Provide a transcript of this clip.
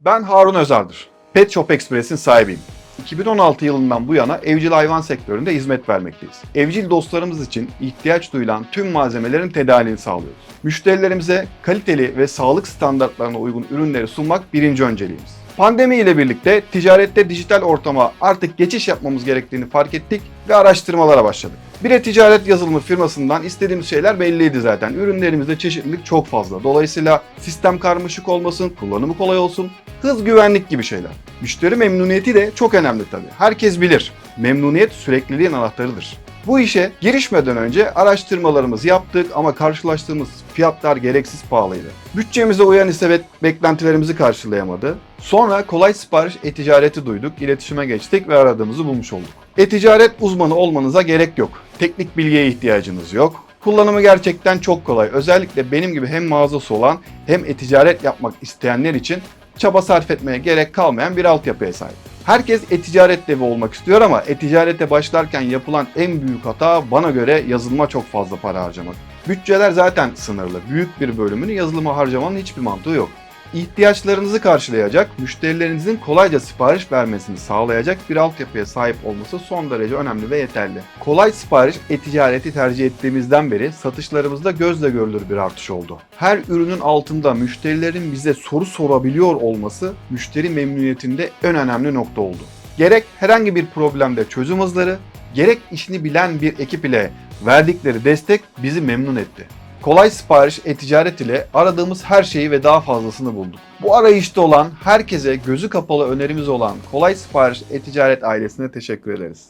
Ben Harun Özardır. Pet Shop Express'in sahibiyim. 2016 yılından bu yana evcil hayvan sektöründe hizmet vermekteyiz. Evcil dostlarımız için ihtiyaç duyulan tüm malzemelerin tedariğini sağlıyoruz. Müşterilerimize kaliteli ve sağlık standartlarına uygun ürünleri sunmak birinci önceliğimiz. Pandemi ile birlikte ticarette dijital ortama artık geçiş yapmamız gerektiğini fark ettik ve araştırmalara başladık. Bir e-ticaret yazılımı firmasından istediğimiz şeyler belliydi zaten. Ürünlerimizde çeşitlilik çok fazla. Dolayısıyla sistem karmaşık olmasın, kullanımı kolay olsun, hız güvenlik gibi şeyler. Müşteri memnuniyeti de çok önemli tabii. Herkes bilir. Memnuniyet sürekliliğin anahtarıdır. Bu işe girişmeden önce araştırmalarımızı yaptık ama karşılaştığımız fiyatlar gereksiz pahalıydı. Bütçemize uyan ise be- beklentilerimizi karşılayamadı. Sonra kolay sipariş e-ticareti duyduk, iletişime geçtik ve aradığımızı bulmuş olduk. E-ticaret uzmanı olmanıza gerek yok. Teknik bilgiye ihtiyacınız yok. Kullanımı gerçekten çok kolay. Özellikle benim gibi hem mağazası olan hem e-ticaret yapmak isteyenler için çaba sarf etmeye gerek kalmayan bir altyapıya sahip. Herkes e-ticaret devi olmak istiyor ama e-ticarete başlarken yapılan en büyük hata bana göre yazılıma çok fazla para harcamak. Bütçeler zaten sınırlı. Büyük bir bölümünü yazılıma harcamanın hiçbir mantığı yok. İhtiyaçlarınızı karşılayacak, müşterilerinizin kolayca sipariş vermesini sağlayacak bir altyapıya sahip olması son derece önemli ve yeterli. Kolay sipariş e-ticareti tercih ettiğimizden beri satışlarımızda gözle görülür bir artış oldu. Her ürünün altında müşterilerin bize soru sorabiliyor olması müşteri memnuniyetinde en önemli nokta oldu. Gerek herhangi bir problemde çözüm hızları, gerek işini bilen bir ekip ile verdikleri destek bizi memnun etti. Kolay sipariş e-ticaret ile aradığımız her şeyi ve daha fazlasını bulduk. Bu arayışta olan herkese gözü kapalı önerimiz olan Kolay Sipariş e-ticaret ailesine teşekkür ederiz.